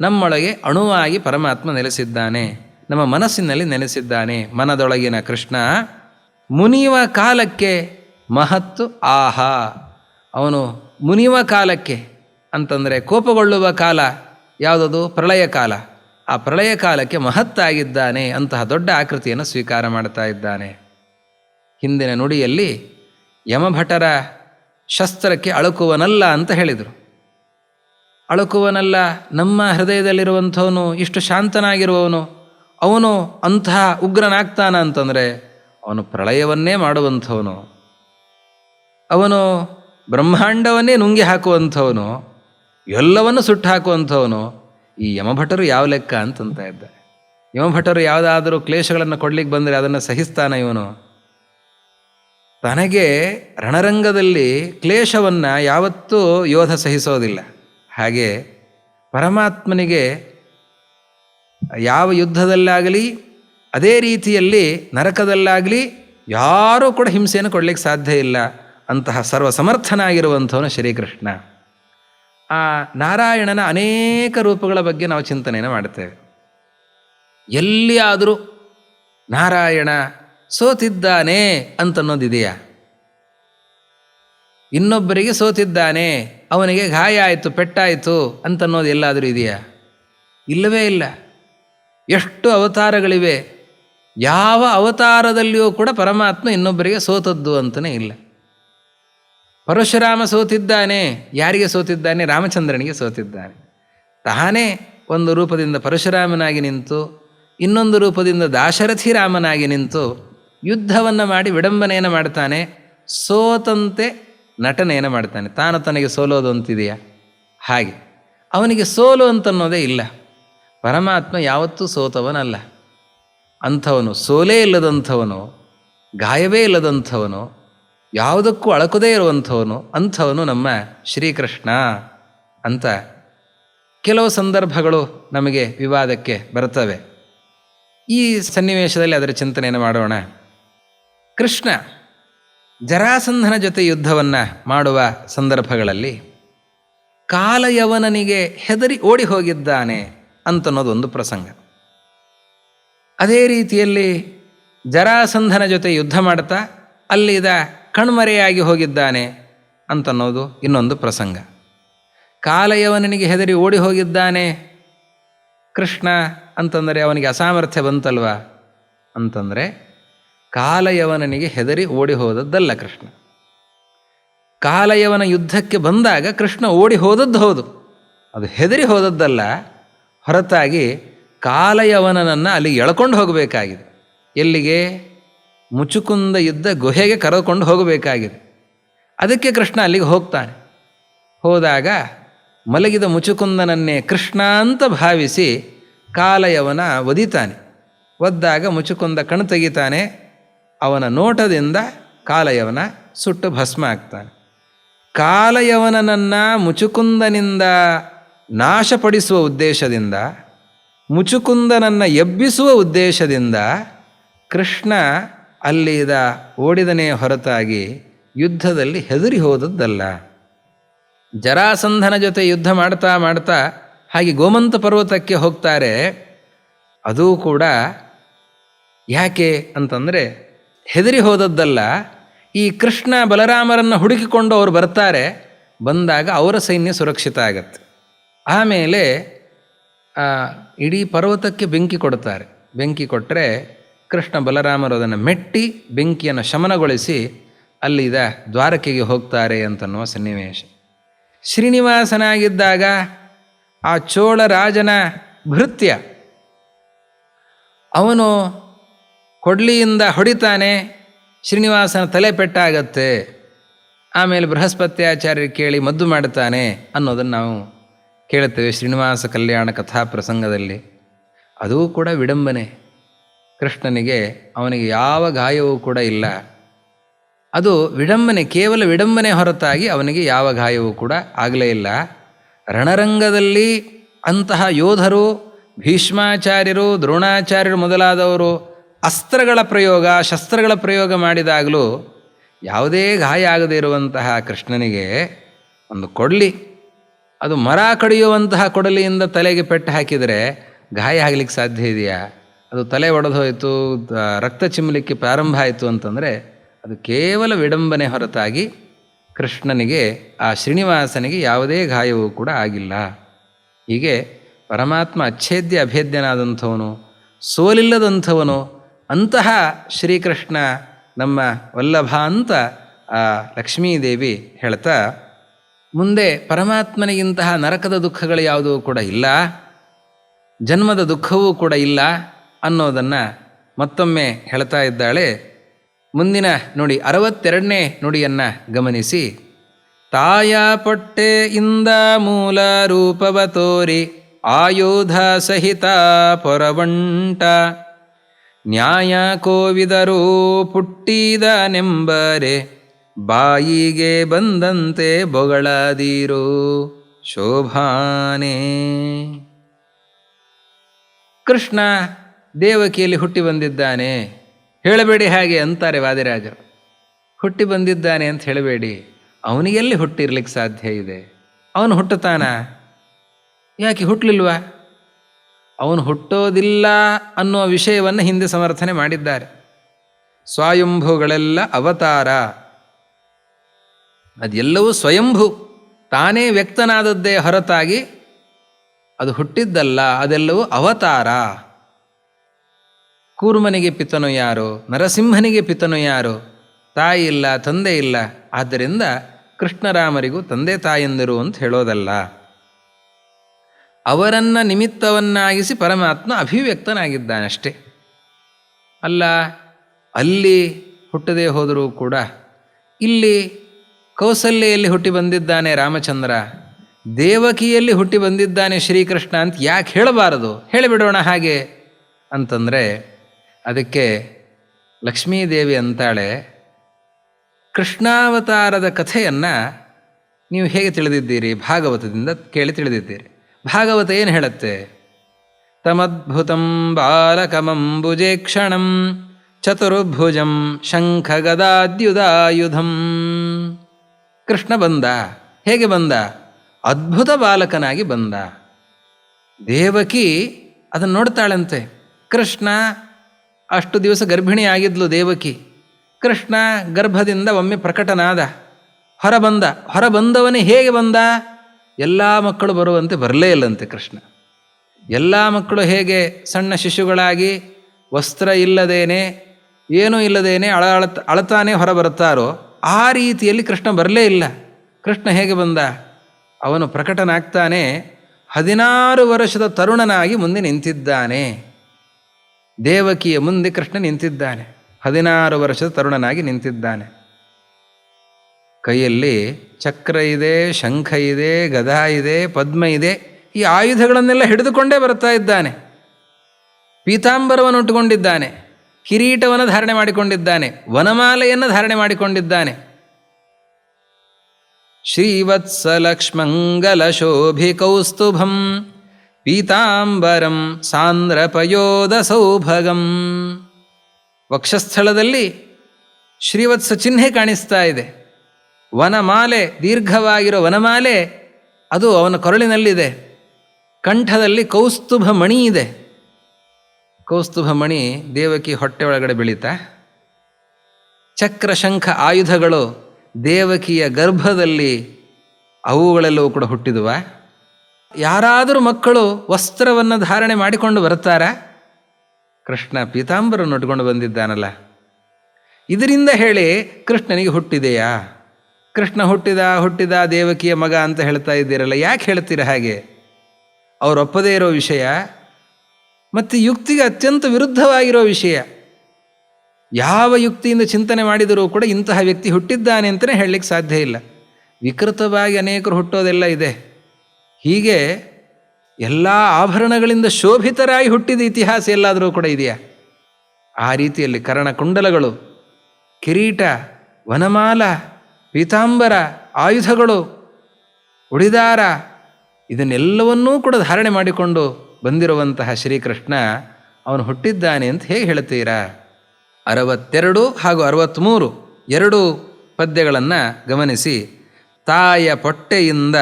ನಮ್ಮೊಳಗೆ ಅಣುವಾಗಿ ಪರಮಾತ್ಮ ನೆಲೆಸಿದ್ದಾನೆ. ನಮ್ಮ ಮನಸ್ಸಿನಲ್ಲಿ ನೆನೆಸಿದ್ದಾನೆ ಮನದೊಳಗಿನ ಕೃಷ್ಣ. ಮುನಿಯುವ ಕಾಲಕ್ಕೆ ಮಹತ್ತು ಆಹಾ. ಅವನು ಮುನಿಯುವ ಕಾಲಕ್ಕೆ ಅಂತಂದರೆ ಕೋಪಗೊಳ್ಳುವ ಕಾಲ ಯಾವುದದು? ಪ್ರಳಯ ಕಾಲ. ಆ ಪ್ರಳಯ ಕಾಲಕ್ಕೆ ಮಹತ್ತಾಗಿದ್ದಾನೆ ಅಂತಹ ದೊಡ್ಡ ಆಕೃತಿಯನ್ನು ಸ್ವೀಕಾರ ಮಾಡ್ತಾ ಇದ್ದಾನೆ. ಹಿಂದಿನ ನುಡಿಯಲ್ಲಿ ಯಮಭಟರ ಶಸ್ತ್ರಕ್ಕೆ ಅಳುಕುವನಲ್ಲ ಅಂತ ಹೇಳಿದರು. ಅಳುಕುವನಲ್ಲ, ನಮ್ಮ ಹೃದಯದಲ್ಲಿರುವಂಥವನು ಇಷ್ಟು ಶಾಂತನಾಗಿರುವವನು. ಅವನು ಅಂತಹ ಉಗ್ರನಾಗ್ತಾನ ಅಂತಂದರೆ ಅವನು ಪ್ರಳಯವನ್ನೇ ಮಾಡುವಂಥವನು. ಅವನು ಬ್ರಹ್ಮಾಂಡವನ್ನೇ ನುಂಗಿ ಹಾಕುವಂಥವನು, ಎಲ್ಲವನ್ನು ಸುಟ್ಟು ಹಾಕುವಂಥವನು. ಈ ಯಮಭಟರು ಯಾವ ಲೆಕ್ಕ ಅಂತಂತ ಇದ್ದಾರೆ ಯಮಭಟರು ಯಾವುದಾದರೂ ಕ್ಲೇಶಗಳನ್ನು ಕೊಡ್ಲಿಕ್ಕೆ ಬಂದರೆ ಅದನ್ನು ಸಹಿಸ್ತಾನ ಇವನು. ತನಗೆ ರಣರಂಗದಲ್ಲಿ ಕ್ಲೇಶವನ್ನು ಯಾವತ್ತೂ ಯೋಧ ಸಹಿಸೋದಿಲ್ಲ. ಹಾಗೆ ಪರಮಾತ್ಮನಿಗೆ ಯಾವ ಯುದ್ಧದಲ್ಲಾಗಲಿ, ಅದೇ ರೀತಿಯಲ್ಲಿ ನರಕದಲ್ಲಾಗಲಿ ಯಾರೂ ಕೂಡ ಹಿಂಸೆಯನ್ನು ಕೊಡಲಿಕ್ಕೆ ಸಾಧ್ಯ ಇಲ್ಲ ಅಂತಹ ಸರ್ವ ಸಮರ್ಥನಾಗಿರುವಂಥವನು ಶ್ರೀಕೃಷ್ಣ. ಆ ನಾರಾಯಣನ ಅನೇಕ ರೂಪಗಳ ಬಗ್ಗೆ ನಾವು ಚಿಂತನೆಯನ್ನು ಮಾಡ್ತೇವೆ ಎಲ್ಲಿಯಾದರೂ ನಾರಾಯಣ ಸೋತಿದ್ದಾನೆ ಅಂತನ್ನೋದಿದೆಯಾ ಇನ್ನೊಬ್ಬರಿಗೆ ಸೋತಿದ್ದಾನೆ, ಅವನಿಗೆ ಗಾಯ ಆಯಿತು, ಪೆಟ್ಟಾಯಿತು ಅಂತನ್ನೋದು ಎಲ್ಲಾದರೂ ಇದೆಯಾ? ಇಲ್ಲವೇ ಇಲ್ಲ. ಎಷ್ಟು ಅವತಾರಗಳಿವೆ, ಯಾವ ಅವತಾರದಲ್ಲಿಯೂ ಕೂಡ ಪರಮಾತ್ಮ ಇನ್ನೊಬ್ಬರಿಗೆ ಸೋತದ್ದು ಅಂತಲೇ ಇಲ್ಲ. ಪರಶುರಾಮ ಸೋತಿದ್ದಾನೆ, ಯಾರಿಗೆ ಸೋತಿದ್ದಾನೆ? ರಾಮಚಂದ್ರನಿಗೆ ಸೋತಿದ್ದಾನೆ. ತಾನೇ ಒಂದು ರೂಪದಿಂದ ಪರಶುರಾಮನಾಗಿ ನಿಂತು, ಇನ್ನೊಂದು ರೂಪದಿಂದ ದಾಶರಥಿ ರಾಮನಾಗಿ ನಿಂತು ಯುದ್ಧವನ್ನು ಮಾಡಿ ವಿಡಂಬನೆಯನ್ನು ಮಾಡ್ತಾನೆ, ಸೋತಂತೆ ನಟನೆಯನ್ನು ಮಾಡ್ತಾನೆ. ತಾನು ತನಗೆ ಸೋಲೋದು ಅಂತಿದೆಯಾ? ಹಾಗೆ. ಅವನಿಗೆ ಸೋಲು ಅಂತನ್ನೋದೇ ಇಲ್ಲ. ಪರಮಾತ್ಮ ಯಾವತ್ತೂ ಸೋತವನಲ್ಲ. ಅಂಥವನು ಸೋಲೇ ಇಲ್ಲದಂಥವನು, ಗಾಯವೇ ಇಲ್ಲದಂಥವನು, ಯಾವುದಕ್ಕೂ ಅಳಕದೇ ಇರುವಂಥವನು, ಅಂಥವನು ನಮ್ಮ ಶ್ರೀಕೃಷ್ಣ ಅಂತ ಕೆಲವು ಸಂದರ್ಭಗಳು ನಮಗೆ ವಿವಾದಕ್ಕೆ ಬರ್ತವೆ ಈ ಸನ್ನಿವೇಶದಲ್ಲಿ ಅದರ ಚಿಂತನೆಯನ್ನು ಮಾಡೋಣ. ಕೃಷ್ಣ ಜರಾಸಂಧನ ಜೊತೆ ಯುದ್ಧವನ್ನು ಮಾಡುವ ಸಂದರ್ಭಗಳಲ್ಲಿ ಕಾಲಯವನನಿಗೆ ಹೆದರಿ ಓಡಿ ಹೋಗಿದ್ದಾನೆ. ಅಂತನ್ನೋದೊಂದು ಪ್ರಸಂಗ. ಅದೇ ರೀತಿಯಲ್ಲಿ ಜರಾಸಂಧನ ಜೊತೆ ಯುದ್ಧ ಮಾಡ್ತಾ ಅಲ್ಲಿದ ಕಣ್ಮರೆಯಾಗಿ ಹೋಗಿದ್ದಾನೆ ಅಂತನ್ನೋದು ಇನ್ನೊಂದು ಪ್ರಸಂಗ. ಕಾಲಯವನಿಗೆ ಹೆದರಿ ಓಡಿ ಹೋಗಿದ್ದಾನೆ. ಕೃಷ್ಣ ಅಂತಂದರೆ ಅವನಿಗೆ ಅಸಾಮರ್ಥ್ಯ ಬಂತಲ್ವಾ? ಅಂತಂದರೆ ಕಾಲಯವನನಿಗೆ ಹೆದರಿ ಓಡಿ ಹೋದದ್ದಲ್ಲ ಕೃಷ್ಣ. ಕಾಲಯವನ ಯುದ್ಧಕ್ಕೆ ಬಂದಾಗ ಕೃಷ್ಣ ಓಡಿ ಹೋದದ್ದು ಹೌದು. ಅದು ಹೆದರಿ ಹೋದದ್ದಲ್ಲ. ಹೊರತಾಗಿ ಕಾಲಯವನನ್ನು ಅಲ್ಲಿ ಎಳ್ಕೊಂಡು ಹೋಗಬೇಕಾಗಿದೆ. ಎಲ್ಲಿಗೆ? ಮುಚುಕುಂದ ಇದ್ದ ಗುಹೆಗೆ ಕರೆದುಕೊಂಡು ಹೋಗಬೇಕಾಗಿದೆ. ಅದಕ್ಕೆ ಕೃಷ್ಣ ಅಲ್ಲಿಗೆ ಹೋಗ್ತಾನೆ. ಹೋದಾಗ ಮಲಗಿದ ಮುಚುಕುಂದನನ್ನೇ ಕೃಷ್ಣ ಅಂತ ಭಾವಿಸಿ ಕಾಲಯವನ ಒದಿತಾನೆ. ಒದ್ದಾಗ ಮುಚುಕುಂದ ಕಣ್ ತೆಗಿತಾನೆ. ಅವನ ನೋಟದಿಂದ ಕಾಲಯವನ ಸುಟ್ಟು ಭಸ್ಮ ಆಗ್ತಾನೆ. ಕಾಲಯವನನ್ನು ಮುಚುಕುಂದನಿಂದ ನಾಶಪಡಿಸುವ ಉದ್ದೇಶದಿಂದ, ಮುಚುಕುಂದನನ್ನು ಎಬ್ಬಿಸುವ ಉದ್ದೇಶದಿಂದ ಕೃಷ್ಣ ಅಲ್ಲಿದ ಓಡಿದನೇ ಹೊರತಾಗಿ ಯುದ್ಧದಲ್ಲಿ ಹೆದರಿ ಹೋದದ್ದಲ್ಲ. ಜರಾಸಂಧನ ಜೊತೆ ಯುದ್ಧ ಮಾಡ್ತಾ ಮಾಡ್ತಾ ಹಾಗೆ ಗೋಮಂತ ಪರ್ವತಕ್ಕೆ ಹೋಗ್ತಾರೆ. ಅದೂ ಕೂಡ ಯಾಕೆ ಅಂತಂದರೆ ಹೆದರಿ ಹೋದದ್ದಲ್ಲ. ಈ ಕೃಷ್ಣ ಬಲರಾಮರನ್ನು ಹುಡುಕಿಕೊಂಡು ಅವರು ಬರ್ತಾರೆ. ಬಂದಾಗ ಅವರ ಸೈನ್ಯ ಸುರಕ್ಷಿತ ಆಗತ್ತೆ. ಆಮೇಲೆ ಇಡೀ ಪರ್ವತಕ್ಕೆ ಬೆಂಕಿ ಕೊಡ್ತಾರೆ ಬೆಂಕಿ ಕೊಟ್ಟರೆ ಕೃಷ್ಣ ಬಲರಾಮರು ಅದನ್ನು ಮೆಟ್ಟಿ ಬೆಂಕಿಯನ್ನು ಶಮನಗೊಳಿಸಿ ಅಲ್ಲಿದ ದ್ವಾರಕೆಗೆ ಹೋಗ್ತಾರೆ ಅಂತನ್ನುವ ಸನ್ನಿವೇಶ. ಶ್ರೀನಿವಾಸನಾಗಿದ್ದಾಗ ಆ ಚೋಳ ರಾಜನ ಭೃತ್ಯ ಅವನು ಕೊಡ್ಲಿಯಿಂದ ಹೊಡಿತಾನೆ, ಶ್ರೀನಿವಾಸನ ತಲೆ ಪೆಟ್ಟಾಗತ್ತೆ, ಆಮೇಲೆ ಬೃಹಸ್ಪತ್ಯಾಚಾರ್ಯರು ಕೇಳಿ ಮದ್ದು ಮಾಡ್ತಾನೆ ಅನ್ನೋದನ್ನು ನಾವು ಕೇಳುತ್ತೇವೆ ಶ್ರೀನಿವಾಸ ಕಲ್ಯಾಣ ಕಥಾ ಪ್ರಸಂಗದಲ್ಲಿ. ಅದೂ ಕೂಡ ವಿಡಂಬನೆ. ಕೃಷ್ಣನಿಗೆ ಅವನಿಗೆ ಯಾವ ಗಾಯವೂ ಕೂಡ ಇಲ್ಲ. ಅದು ವಿಡಂಬನೆ, ಕೇವಲ ವಿಡಂಬನೆ ಹೊರತಾಗಿ ಅವನಿಗೆ ಯಾವ ಗಾಯವೂ ಕೂಡ ಆಗಲೇ ಇಲ್ಲ. ರಣರಂಗದಲ್ಲಿ ಅಂತಹ ಯೋಧರು, ಭೀಷ್ಮಾಚಾರ್ಯರು, ದ್ರೋಣಾಚಾರ್ಯರು ಮೊದಲಾದವರು ಅಸ್ತ್ರಗಳ ಪ್ರಯೋಗ, ಶಸ್ತ್ರಗಳ ಪ್ರಯೋಗ ಮಾಡಿದಾಗಲೂ ಯಾವುದೇ ಗಾಯ ಆಗದೇ ಇರುವಂತಹ ಕೃಷ್ಣನಿಗೆ ಒಂದು ಕೊಡಲಿ. ಅದು ಮರ ಕಡಿಯುವಂತಹ ಕೊಡಲಿಯಿಂದ ತಲೆಗೆ ಪೆಟ್ಟು ಹಾಕಿದರೆ ಗಾಯ ಆಗಲಿಕ್ಕೆ ಸಾಧ್ಯ ಇದೆಯಾ? ಅದು ತಲೆ ಒಡೆದು ಹೋಯಿತು ರಕ್ತ ಚಿಮ್ಮಲಿಕ್ಕೆ ಪ್ರಾರಂಭ ಆಯಿತು ಅಂತಂದರೆ ಅದು ಕೇವಲ ವಿಡಂಬನೆ ಹೊರತಾಗಿ ಕೃಷ್ಣನಿಗೆ, ಆ ಶ್ರೀನಿವಾಸನಿಗೆ ಯಾವುದೇ ಗಾಯವೂ ಕೂಡ ಆಗಿಲ್ಲ. ಹೀಗೆ ಪರಮಾತ್ಮ ಅಚ್ಛೇದ್ಯ ಅಭೇದ್ಯನಾದಂಥವನು, ಸೋಲಿಲ್ಲದಂಥವನು, ಅಂತಹ ಶ್ರೀಕೃಷ್ಣ ನಮ್ಮ ವಲ್ಲಭ ಅಂತ ಆ ಲಕ್ಷ್ಮೀದೇವಿ ಹೇಳ್ತಾ ಮುಂದೆ ಪರಮಾತ್ಮನಿಗಿಂತಹ ನರಕದ ದುಃಖಗಳು ಯಾವುದೂ ಕೂಡ ಇಲ್ಲ, ಜನ್ಮದ ದುಃಖವೂ ಕೂಡ ಇಲ್ಲ ಅನ್ನೋದನ್ನು ಮತ್ತೊಮ್ಮೆ ಹೇಳ್ತಾ ಇದ್ದಾಳೆ. ಮುಂದಿನ ನುಡಿ, ಅರವತ್ತೆರಡನೇ ನುಡಿಯನ್ನು ಗಮನಿಸಿ. ತಾಯ ಪೊಟ್ಟೆಯಿಂದ ಮೂಲ ರೂಪವ ತೋರಿ ಆಯುಧ ಸಹಿತ ಪೊರವಂಟ. ನ್ಯಾಯ ಕೋವಿದರು ಪುಟ್ಟಿದನೆಂಬರೆ ಬಾಯಿಗೆ ಬಂದಂತೆ ಬೊಗಳದಿರು, ಶೋಭಾನೆ. ಕೃಷ್ಣ ದೇವಕಿಯಲ್ಲಿ ಹುಟ್ಟಿ ಬಂದಿದ್ದಾನೆ. ಹೇಳಬೇಡಿ ಹಾಗೆ ಅಂತಾರೆ ವಾದಿರಾಜರು. ಹುಟ್ಟಿ ಬಂದಿದ್ದಾನೆ ಅಂತ ಹೇಳಬೇಡಿ. ಅವನಿಗೆಲ್ಲಿ ಹುಟ್ಟಿರ್ಲಿಕ್ಕೆ ಸಾಧ್ಯ ಇದೆ? ಅವನು ಹುಟ್ಟುತ್ತಾನ? ಯಾಕೆ ಹುಟ್ಟಲಿಲ್ವಾ ಅವನು ಹುಟ್ಟೋದಿಲ್ಲ ಅನ್ನುವ ವಿಷಯವನ್ನು ಹಿಂದೆ ಸಮರ್ಥನೆ ಮಾಡಿದ್ದಾರೆ. ಸ್ವಾಯಂಭುಗಳೆಲ್ಲ ಅವತಾರ. ಅದೆಲ್ಲವೂ ಸ್ವಯಂಭು. ತಾನೇ ವ್ಯಕ್ತನಾದದ್ದೇ ಹೊರತಾಗಿ ಅದು ಹುಟ್ಟಿದ್ದಲ್ಲ, ಅದೆಲ್ಲವೂ ಅವತಾರ. ಕೂರ್ಮನಿಗೆ ಪಿತನು ಯಾರು? ನರಸಿಂಹನಿಗೆ ಪಿತನು ಯಾರು? ತಾಯಿ ಇಲ್ಲ, ತಂದೆ ಇಲ್ಲ. ಆದ್ದರಿಂದ ಕೃಷ್ಣರಾಮರಿಗೂ ತಂದೆ ತಾಯಂದಿರು ಅಂತ ಹೇಳೋದಲ್ಲ. ಅವರನ್ನ ನಿಮಿತ್ತವನ್ನಾಗಿಸಿ ಪರಮಾತ್ಮ ಅಭಿವ್ಯಕ್ತನಾಗಿದ್ದಾನಷ್ಟೇ. ಅಲ್ಲ, ಅಲ್ಲಿ ಹುಟ್ಟದೇ ಹೋದರೂ ಕೂಡ, ಇಲ್ಲಿ ಕೌಸಲ್ಯಲ್ಲಿ ಹುಟ್ಟಿ ಬಂದಿದ್ದಾನೆ ರಾಮಚಂದ್ರ. ದೇವಕಿಯಲ್ಲಿ ಹುಟ್ಟಿ ಬಂದಿದ್ದಾನೆ ಶ್ರೀಕೃಷ್ಣ ಅಂತ ಯಾಕೆ ಹೇಳಬಾರದು? ಹೇಳಿಬಿಡೋಣ ಹಾಗೆ ಅಂತಂದರೆ ಅದಕ್ಕೆ ಲಕ್ಷ್ಮೀದೇವಿ ಅಂತಾಳೆ, ಕೃಷ್ಣಾವತಾರದ ಕಥೆಯನ್ನು ನೀವು ಹೇಗೆ ತಿಳಿದಿದ್ದೀರಿ? ಭಾಗವತದಿಂದ ಕೇಳಿ ತಿಳಿದಿದ್ದೀರಿ. ಭಾಗವತ ಏನು ಹೇಳುತ್ತೆ? ತಮದ್ಭುತಂ ಬಾಲಕಮಂಬುಜೆ ಕ್ಷಣಂ ಚತುರ್ಭುಜಂ ಶಂಖಗದಾದ್ಯುದಾಯುಧಂ. ಕೃಷ್ಣ ಬಂದ. ಹೇಗೆ ಬಂದ? ಅದ್ಭುತ ಬಾಲಕನಾಗಿ ಬಂದ. ದೇವಕಿ ಅದನ್ನು ನೋಡ್ತಾಳಂತೆ. ಕೃಷ್ಣ, ಅಷ್ಟು ದಿವಸ ಗರ್ಭಿಣಿ ಆಗಿದ್ಲು ದೇವಕಿ. ಕೃಷ್ಣ ಗರ್ಭದಿಂದ ಒಮ್ಮೆ ಪ್ರಕಟನಾದ. ಹೊರ ಬಂದ. ಹೊರ ಬಂದವನೇ ಹೇಗೆ ಬಂದ? ಎಲ್ಲ ಮಕ್ಕಳು ಬರುವಂತೆ ಬರಲೇ ಇಲ್ಲಂತೆ ಕೃಷ್ಣ. ಎಲ್ಲ ಮಕ್ಕಳು ಹೇಗೆ ಸಣ್ಣ ಶಿಶುಗಳಾಗಿ ವಸ್ತ್ರ ಇಲ್ಲದೇನೆ, ಏನೂ ಇಲ್ಲದೇನೆ ಅಳ ಅಳತ ಅಳತಾನೆ ಹೊರ ಬರುತ್ತಾರೋ ಆ ರೀತಿಯಲ್ಲಿ ಕೃಷ್ಣ ಬರಲೇ ಇಲ್ಲ. ಕೃಷ್ಣ ಹೇಗೆ ಬಂದ? ಅವನು ಪ್ರಕಟನಾಗ್ತಾನೆ, ಹದಿನಾರು ವರ್ಷದ ತರುಣನಾಗಿ ಮುಂದೆ ನಿಂತಿದ್ದಾನೆ. ದೇವಕಿಯ ಮುಂದೆ ಕೃಷ್ಣ ನಿಂತಿದ್ದಾನೆ, ಹದಿನಾರು ವರ್ಷದ ತರುಣನಾಗಿ ನಿಂತಿದ್ದಾನೆ. ಕೈಯಲ್ಲಿ ಚಕ್ರ ಇದೆ, ಶಂಖ ಇದೆ, ಗದಾ ಇದೆ, ಪದ್ಮ ಇದೆ, ಈ ಆಯುಧಗಳನ್ನೆಲ್ಲ ಹಿಡಿದುಕೊಂಡೇ ಬರ್ತಾ ಇದ್ದಾನೆ. ಪೀತಾಂಬರವನ್ನು ಉಟ್ಟುಕೊಂಡಿದ್ದಾನೆ ಕಿರೀಟವನ್ನು ಧಾರಣೆ ಮಾಡಿಕೊಂಡಿದ್ದಾನೆ, ವನಮಾಲೆಯನ್ನು ಧಾರಣೆ ಮಾಡಿಕೊಂಡಿದ್ದಾನೆ. ಶ್ರೀವತ್ಸಲಕ್ಷ್ಮಂಗಲ ಶೋಭಿ ಕೌಸ್ತುಭಂ ಪೀತಾಂಬರಂ ಸಾಂದ್ರಪಯೋದ ಸೌಭಗಂ ವಕ್ಷಸ್ಥಳದಲ್ಲಿ ಶ್ರೀವತ್ಸ ಚಿಹ್ನೆ ಕಾಣಿಸ್ತಾ ಇದೆ. ವನಮಾಲೆ, ದೀರ್ಘವಾಗಿರೋ ವನಮಾಲೆ, ಅದು ಅವನ ಕೊರಳಿನಲ್ಲಿದೆ. ಕಂಠದಲ್ಲಿ ಕೌಸ್ತುಭ ಮಣಿ ಇದೆ. ಕೌಸ್ತುಭ ಮಣಿ ದೇವಕಿ ಹೊಟ್ಟೆ ಒಳಗಡೆ ಬೆಳೀತಾ ಚಕ್ರ ಶಂಖ ಆಯುಧಗಳು ದೇವಕಿಯ ಗರ್ಭದಲ್ಲಿ ಅವುಗಳೆಲ್ಲವೂ ಕೂಡ ಹುಟ್ಟಿದುವ? ಯಾರಾದರೂ ಮಕ್ಕಳು ವಸ್ತ್ರವನ್ನು ಧಾರಣೆ ಮಾಡಿಕೊಂಡು ಬರ್ತಾರಾ ಕೃಷ್ಣ ಪೀತಾಂಬರನ್ನು ಉಟ್ಕೊಂಡು ಬಂದಿದ್ದಾನಲ್ಲ. ಇದರಿಂದ ಹೇಳಿ ಕೃಷ್ಣನಿಗೆ ಹುಟ್ಟಿದೆಯಾ? ಕೃಷ್ಣ ಹುಟ್ಟಿದ ಹುಟ್ಟಿದ ದೇವಕಿಯ ಮಗ ಅಂತ ಹೇಳ್ತಾ ಇದ್ದೀರಲ್ಲ, ಯಾಕೆ ಹೇಳ್ತೀರ ಹಾಗೆ? ಅವರೊಪ್ಪದೇ ಇರೋ ವಿಷಯ ಮತ್ತು ಯುಕ್ತಿಗೆ ಅತ್ಯಂತ ವಿರುದ್ಧವಾಗಿರೋ ವಿಷಯ. ಯಾವ ಯುಕ್ತಿಯಿಂದ ಚಿಂತನೆ ಮಾಡಿದರೂ ಕೂಡ ಇಂತಹ ವ್ಯಕ್ತಿ ಹುಟ್ಟಿದ್ದಾನೆ ಅಂತಲೇ ಹೇಳಲಿಕ್ಕೆ ಸಾಧ್ಯ ಇಲ್ಲ. ವಿಕೃತವಾಗಿ ಅನೇಕರು ಹುಟ್ಟೋದೆಲ್ಲ ಇದೆ. ಹೀಗೆ ಎಲ್ಲ ಆಭರಣಗಳಿಂದ ಶೋಭಿತರಾಗಿ ಹುಟ್ಟಿದ ಇತಿಹಾಸ ಎಲ್ಲಾದರೂ ಕೂಡ ಇದೆಯಾ? ಆ ರೀತಿಯಲ್ಲಿ ಕರ್ಣಕುಂಡಲಗಳು, ಕಿರೀಟ, ವನಮಾಲ, ಪೀತಾಂಬರ, ಆಯುಧಗಳು, ಉಡಿದಾರ ಇದನ್ನೆಲ್ಲವನ್ನೂ ಕೂಡ ಧಾರಣೆ ಮಾಡಿಕೊಂಡು ಬಂದಿರುವಂತಹ ಶ್ರೀಕೃಷ್ಣ, ಅವನು ಹುಟ್ಟಿದ್ದಾನೆ ಅಂತ ಹೇಗೆ ಹೇಳ್ತೀರಾ ಅರವತ್ತೆರಡು ಹಾಗೂ ಅರವತ್ತ್ಮೂರು ಎರಡು ಪದ್ಯಗಳನ್ನು ಗಮನಿಸಿ. ತಾಯ ಪೊಟ್ಟೆಯಿಂದ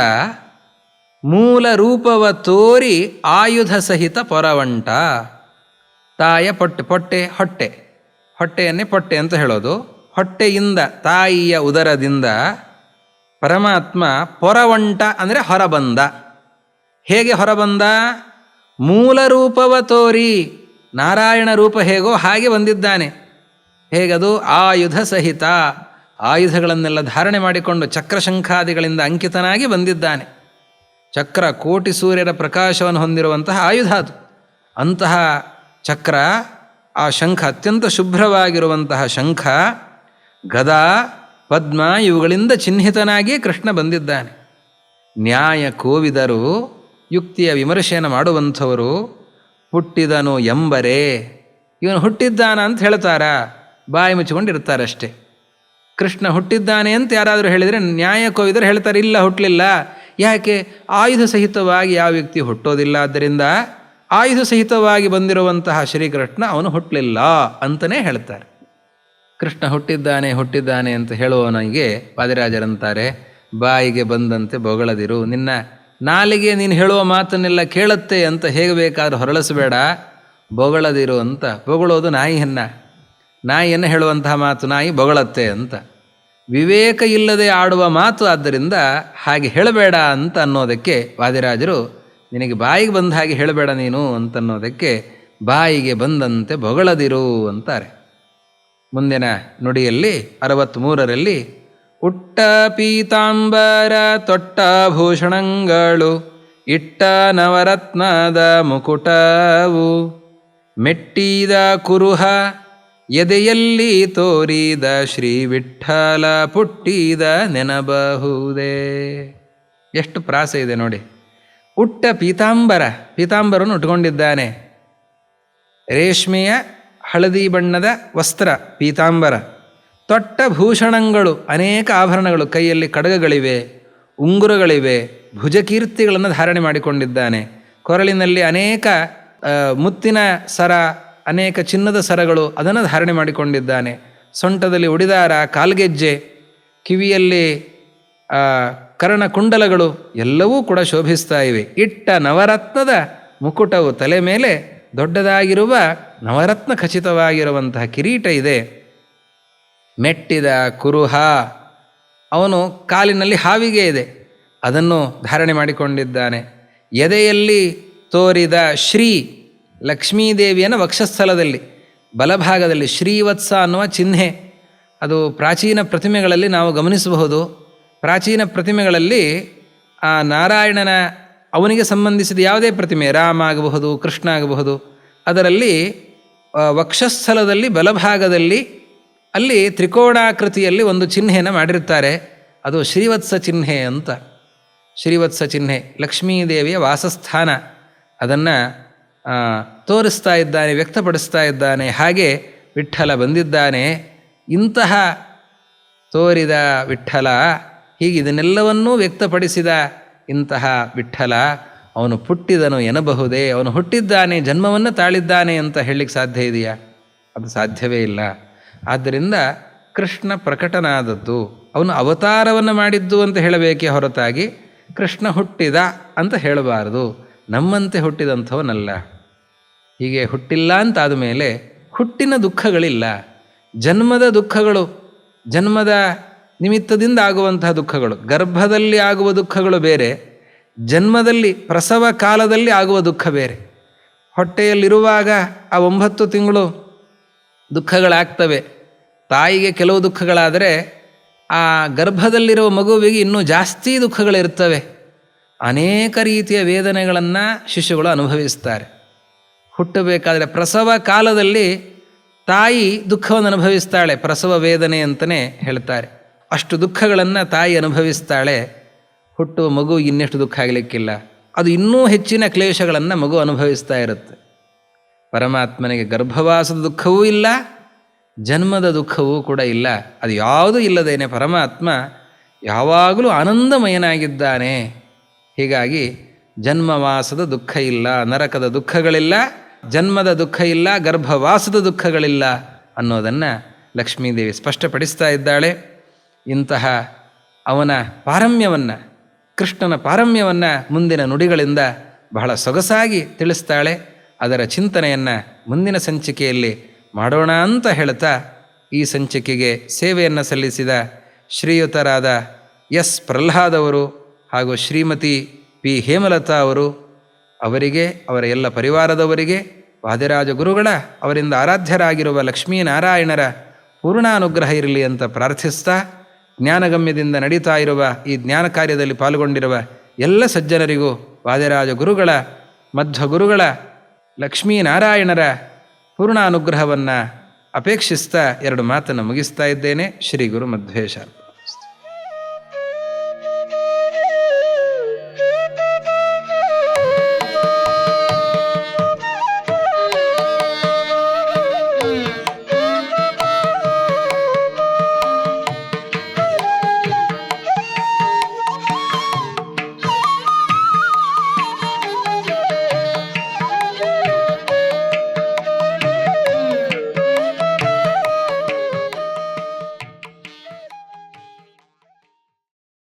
ಮೂಲ ರೂಪವ ತೋರಿ ಆಯುಧ ಸಹಿತ ಪೊರವಂಟ. ತಾಯ ಪೊಟ್ಟೆ ಪೊಟ್ಟೆ, ಹೊಟ್ಟೆ. ಹೊಟ್ಟೆಯನ್ನೇ ಪೊಟ್ಟೆ ಅಂತ ಹೇಳೋದು. ಹೊಟ್ಟೆಯಿಂದ ತಾಯಿಯ ಉದರದಿಂದ ಪರಮಾತ್ಮ ಪೊರವಂಟ ಅಂದರೆ ಹೊರಬಂದ. ಹೇಗೆ ಹೊರಬಂದ? ಮೂಲ ರೂಪವ ತೋರಿ. ನಾರಾಯಣ ರೂಪ ಹೇಗೋ ಹಾಗೆ ಬಂದಿದ್ದಾನೆ. ಹೇಗದು? ಆಯುಧ ಸಹಿತ. ಆಯುಧಗಳನ್ನೆಲ್ಲ ಧಾರಣೆ ಮಾಡಿಕೊಂಡು ಚಕ್ರಶಂಖಾದಿಗಳಿಂದ ಅಂಕಿತನಾಗಿ ಬಂದಿದ್ದಾನೆ. ಚಕ್ರ ಕೋಟಿ ಸೂರ್ಯರ ಪ್ರಕಾಶವನ್ನು ಹೊಂದಿರುವಂತಹ ಆಯುಧ ಅದು. ಅಂತಹ ಚಕ್ರ, ಆ ಶಂಖ ಅತ್ಯಂತ ಶುಭ್ರವಾಗಿರುವಂತಹ ಶಂಖ, ಗದಾ, ಪದ್ಮ ಇವುಗಳಿಂದ ಚಿಹ್ನಿತನಾಗಿ ಕೃಷ್ಣ ಬಂದಿದ್ದಾನೆ. ನ್ಯಾಯ ಕೋವಿದರು ಯುಕ್ತಿಯ ವಿಮರ್ಶೆಯನ್ನು ಮಾಡುವಂಥವರು ಹುಟ್ಟಿದನು ಎಂಬರೇ. ಇವನು ಹುಟ್ಟಿದ್ದಾನ ಅಂತ ಹೇಳ್ತಾರ. ಬಾಯಿ ಮುಚ್ಚಿಕೊಂಡಿರ್ತಾರಷ್ಟೇ ಕೃಷ್ಣ ಹುಟ್ಟಿದ್ದಾನೆ ಅಂತ ಯಾರಾದರೂ ಹೇಳಿದರೆ ನ್ಯಾಯ ಕೋವಿದರು ಹೇಳ್ತಾರೆ, ಇಲ್ಲ ಹುಟ್ಟಲಿಲ್ಲ ಯಾಕೆ? ಆಯುಧ ಸಹಿತವಾಗಿ ಯಾವ ವ್ಯಕ್ತಿ ಹುಟ್ಟೋದಿಲ್ಲ. ಆದ್ದರಿಂದ ಆಯುಧ ಸಹಿತವಾಗಿ ಬಂದಿರುವಂತಹ ಶ್ರೀಕೃಷ್ಣ ಅವನು ಹುಟ್ಟಲಿಲ್ಲ ಅಂತಲೇ ಹೇಳ್ತಾರೆ. ಕೃಷ್ಣ ಹುಟ್ಟಿದ್ದಾನೆ ಹುಟ್ಟಿದ್ದಾನೆ ಅಂತ ಹೇಳುವವನಿಗೆ ವಾದಿರಾಜರಂತಾರೆ ಬಾಯಿಗೆ ಬಂದಂತೆ ಬೊಗಳದಿರು, ನಿನ್ನ ನಾಲಿಗೆ ನೀನು ಹೇಳುವ ಮಾತನ್ನೆಲ್ಲ ಕೇಳುತ್ತೆ ಅಂತ ಹೇಗೆ ಬೇಕಾದ್ರೂ ಹೊರಳಿಸಬೇಡ. ಬೊಗಳದಿರು ಅಂತ. ಬೊಗಳೋದು ನಾಯಿಯನ್ನ. ನಾಯಿಯನ್ನು ಹೇಳುವಂತಹ ಮಾತು ನಾಯಿ ಬೊಗಳತ್ತೆ ಅಂತ. ವಿವೇಕ ಇಲ್ಲದೆ ಆಡುವ ಮಾತು ಆದ್ದರಿಂದ ಹಾಗೆ ಹೇಳಬೇಡ ಅಂತ ಅನ್ನೋದಕ್ಕೆ ವಾದಿರಾಜರು, ನಿನಗೆ ಬಾಯಿಗೆ ಬಂದ ಹಾಗೆ ಹೇಳಬೇಡ ನೀನು ಅಂತನ್ನೋದಕ್ಕೆ ಬಾಯಿಗೆ ಬಂದಂತೆ ಬೊಗಳದಿರು ಅಂತಾರೆ. ಮುಂದಿನ ನುಡಿಯಲ್ಲಿ ಅರವತ್ತ್ಮೂರರಲ್ಲಿ ಉಟ್ಟ ಪೀತಾಂಬರ ತೊಟ್ಟ ಭೂಷಣಗಳು, ಇಟ್ಟ ನವರತ್ನದ ಮುಕುಟವು. ಮೆಟ್ಟಿದ ಕುರುಹ ಎದೆಯಲ್ಲಿ ತೋರಿದ ಶ್ರೀ ವಿಠಲ ಪುಟ್ಟಿದ ನೆನಬಹುದೇ. ಎಷ್ಟು ಪ್ರಾಸ ಇದೆ ನೋಡಿ. ಉಟ್ಟ ಪೀತಾಂಬರ, ಪೀತಾಂಬರನ್ನು ಉಟ್ಕೊಂಡಿದ್ದಾನೆ. ರೇಷ್ಮೆಯ ಹಳದಿ ಬಣ್ಣದ ವಸ್ತ್ರ, ಪೀತಾಂಬರ. ತೊಟ್ಟ ಭೂಷಣಗಳು ಅನೇಕ ಆಭರಣಗಳು ಕೈಯಲ್ಲಿ ಕಡಗಗಳಿವೆ, ಉಂಗುರಗಳಿವೆ, ಭುಜಕೀರ್ತಿಗಳನ್ನು ಧಾರಣೆ ಮಾಡಿಕೊಂಡಿದ್ದಾನೆ. ಕೊರಳಿನಲ್ಲಿ ಅನೇಕ ಮುತ್ತಿನ ಸರ, ಅನೇಕ ಚಿನ್ನದ ಸರಗಳು ಅದನ್ನು ಧಾರಣೆ ಮಾಡಿಕೊಂಡಿದ್ದಾನೆ. ಸೊಂಟದಲ್ಲಿ ಉಡಿದಾರ, ಕಾಲ್ಗೆಜ್ಜೆ, ಕಿವಿಯಲ್ಲಿ ಕರ್ಣ ಕರ್ಣಕುಂಡಲಗಳು ಎಲ್ಲವೂ ಕೂಡ ಶೋಭಿಸ್ತಾ ಇವೆ. ಇಟ್ಟ ನವರತ್ನದ ಮುಕುಟವು ತಲೆ ಮೇಲೆ ದೊಡ್ಡದಾಗಿರುವ ನವರತ್ನ ಖಚಿತವಾಗಿರುವಂತಹ ಕಿರೀಟ ಇದೆ. ಮೆಟ್ಟಿದ ಕುರುಹ. ಅವನು ಕಾಲಿನಲ್ಲಿ ಹಾವಿಗೆ ಇದೆ. ಅದನ್ನು ಧಾರಣೆ ಮಾಡಿಕೊಂಡಿದ್ದಾನೆ. ಎದೆಯಲ್ಲಿ ತೋರಿದ ಶ್ರೀ ಲಕ್ಷ್ಮೀದೇವಿಯನ್ನು ವಕ್ಷಸ್ಥಲದಲ್ಲಿ ಬಲಭಾಗದಲ್ಲಿ ಶ್ರೀವತ್ಸ ಅನ್ನುವ ಚಿಹ್ನೆ. ಅದು ಪ್ರಾಚೀನ ಪ್ರತಿಮೆಗಳಲ್ಲಿ ನಾವು ಗಮನಿಸಬಹುದು. ಪ್ರಾಚೀನ ಪ್ರತಿಮೆಗಳಲ್ಲಿ ಆ ನಾರಾಯಣನ ಅವನಿಗೆ ಸಂಬಂಧಿಸಿದ ಯಾವುದೇ ಪ್ರತಿಮೆ, ರಾಮ ಆಗಬಹುದು, ಕೃಷ್ಣ ಆಗಬಹುದು, ಅದರಲ್ಲಿ ವಕ್ಷಸ್ಥಲದಲ್ಲಿ ಬಲಭಾಗದಲ್ಲಿ ಅಲ್ಲಿ ತ್ರಿಕೋಣಾಕೃತಿಯಲ್ಲಿ ಒಂದು ಚಿಹ್ನೆಯನ್ನು ಮಾಡಿರ್ತಾರೆ ಅದು ಶ್ರೀವತ್ಸ ಚಿಹ್ನೆ ಅಂತ. ಶ್ರೀವತ್ಸ ಚಿಹ್ನೆ, ಲಕ್ಷ್ಮೀದೇವಿಯ ವಾಸಸ್ಥಾನ. ಅದನ್ನು ತೋರಿಸ್ತಾ ಇದ್ದಾನೆ, ವ್ಯಕ್ತಪಡಿಸ್ತಾ ಇದ್ದಾನೆ, ಹಾಗೆ ವಿಠ್ಠಲ ಬಂದಿದ್ದಾನೆ. ಇಂತಹ ತೋರಿದ ವಿಠ್ಠಲ, ಹೀಗೆ ಇದನ್ನೆಲ್ಲವನ್ನೂ ವ್ಯಕ್ತಪಡಿಸಿದ ಇಂತಹ ವಿಠ್ಠಲ, ಅವನು ಪುಟ್ಟಿದನು ಎನಬಹುದೇ ಅವನು ಹುಟ್ಟಿದ್ದಾನೆ, ಜನ್ಮವನ್ನು ತಾಳಿದ್ದಾನೆ ಅಂತ ಹೇಳಲಿಕ್ಕೆ ಸಾಧ್ಯ ಇದೆಯಾ? ಅದು ಸಾಧ್ಯವೇ ಇಲ್ಲ. ಆದ್ದರಿಂದ ಕೃಷ್ಣ ಪ್ರಕಟನಾದದ್ದು. ಅವನು ಅವತಾರವನ್ನು ಮಾಡಿದ್ದು ಅಂತ ಹೇಳಬೇಕೇ ಹೊರತಾಗಿ ಕೃಷ್ಣ ಹುಟ್ಟಿದ ಅಂತ ಹೇಳಬಾರದು. ನಮ್ಮಂತೆ ಹುಟ್ಟಿದಂಥವನಲ್ಲ. ಹೀಗೆ ಹುಟ್ಟಿಲ್ಲ ಅಂತಾದ ಮೇಲೆ ಹುಟ್ಟಿನ ದುಃಖಗಳಿಲ್ಲ. ಜನ್ಮದ ದುಃಖಗಳು, ಜನ್ಮದ ನಿಮಿತ್ತದಿಂದ ಆಗುವಂತಹ ದುಃಖಗಳು, ಗರ್ಭದಲ್ಲಿ ಆಗುವ ದುಃಖಗಳು ಬೇರೆ, ಜನ್ಮದಲ್ಲಿ, ಪ್ರಸವ ಕಾಲದಲ್ಲಿ ಆಗುವ ದುಃಖ ಬೇರೆ. ಹೊಟ್ಟೆಯಲ್ಲಿರುವಾಗ ಆ ಒಂಬತ್ತು ತಿಂಗಳು ದುಃಖಗಳಾಗ್ತವೆ. ತಾಯಿಗೆ ಕೆಲವು ದುಃಖಗಳಾದರೆ ಆ ಗರ್ಭದಲ್ಲಿರುವ ಮಗುವಿಗೆ ಇನ್ನೂ ಜಾಸ್ತಿ ದುಃಖಗಳಿರ್ತವೆ. ಅನೇಕ ರೀತಿಯ ವೇದನೆಗಳನ್ನು ಶಿಶುಗಳು ಅನುಭವಿಸ್ತಾರೆ. ಹುಟ್ಟಬೇಕಾದರೆ ಪ್ರಸವ ಕಾಲದಲ್ಲಿ ತಾಯಿ ದುಃಖವನ್ನು ಅನುಭವಿಸ್ತಾಳೆ, ಪ್ರಸವ ವೇದನೆ ಅಂತಲೇ ಹೇಳ್ತಾರೆ. ಅಷ್ಟು ದುಃಖಗಳನ್ನು ತಾಯಿ ಅನುಭವಿಸ್ತಾಳೆ ಹುಟ್ಟುವ ಮಗು ಇನ್ನೆಷ್ಟು ದುಃಖ ಆಗಲಿಕ್ಕಿಲ್ಲ. ಅದು ಇನ್ನೂ ಹೆಚ್ಚಿನ ಕ್ಲೇಶಗಳನ್ನು ಮಗು ಅನುಭವಿಸ್ತಾ ಇರುತ್ತೆ. ಪರಮಾತ್ಮನಿಗೆ ಗರ್ಭವಾಸದ ದುಃಖವೂ ಇಲ್ಲ ಜನ್ಮದ ದುಃಖವೂ ಕೂಡ ಇಲ್ಲ. ಅದು ಯಾವುದೂ ಇಲ್ಲದೇನೆ ಪರಮಾತ್ಮ ಯಾವಾಗಲೂ ಆನಂದಮಯನಾಗಿದ್ದಾನೆ. ಹೀಗಾಗಿ ಜನ್ಮವಾಸದ ದುಃಖ ಇಲ್ಲ, ನರಕದ ದುಃಖಗಳಿಲ್ಲ, ಜನ್ಮದ ದುಃಖ ಇಲ್ಲ, ಗರ್ಭವಾಸದ ದುಃಖಗಳಿಲ್ಲ ಅನ್ನೋದನ್ನು ಲಕ್ಷ್ಮೀದೇವಿ ಸ್ಪಷ್ಟಪಡಿಸ್ತಾ ಇದ್ದಾಳೆ. ಇಂತಹ ಅವನ ಪಾರಮ್ಯವನ್ನು, ಕೃಷ್ಣನ ಪಾರಮ್ಯವನ್ನು ಮುಂದಿನ ನುಡಿಗಳಿಂದ ಬಹಳ ಸೊಗಸಾಗಿ ತಿಳಿಸ್ತಾಳೆ. ಅದರ ಚಿಂತನೆಯನ್ನು ಮುಂದಿನ ಸಂಚಿಕೆಯಲ್ಲಿ ಮಾಡೋಣ ಅಂತ ಹೇಳ್ತಾ ಈ ಸಂಚಿಕೆಗೆ ಸೇವೆಯನ್ನು ಸಲ್ಲಿಸಿದ ಶ್ರೀಯುತರಾದ ಎಸ್ ಪ್ರಹ್ಲಾದ್ ಅವರು ಹಾಗೂ ಶ್ರೀಮತಿ ಪಿ ಹೇಮಲತಾ ಅವರು, ಅವರಿಗೆ, ಅವರ ಎಲ್ಲ ಪರಿವಾರದವರಿಗೆ, ವಾದಿರಾಜ ಗುರುಗಳ, ಅವರಿಂದ ಆರಾಧ್ಯರಾಗಿರುವ ಲಕ್ಷ್ಮೀನಾರಾಯಣರ ಪೂರ್ಣಾನುಗ್ರಹ ಇರಲಿ ಅಂತ ಪ್ರಾರ್ಥಿಸ್ತಾ ಜ್ಞಾನಗಮ್ಯದಿಂದ ನಡೀತಾ ಇರುವ ಈ ಜ್ಞಾನ ಕಾರ್ಯದಲ್ಲಿ ಪಾಲ್ಗೊಂಡಿರುವ ಎಲ್ಲ ಸಜ್ಜನರಿಗೂ ವಾದಿರಾಜ ಗುರುಗಳ, ಮಧ್ವ ಗುರುಗಳ, ಲಕ್ಷ್ಮೀನಾರಾಯಣರ ಪೂರ್ಣಾನುಗ್ರಹವನ್ನು ಅಪೇಕ್ಷಿಸ್ತಾ ಎರಡು ಮಾತನ್ನು ಮುಗಿಸ್ತಾ ಇದ್ದೇನೆ. ಶ್ರೀ ಗುರು ಮಧ್ವೇಶ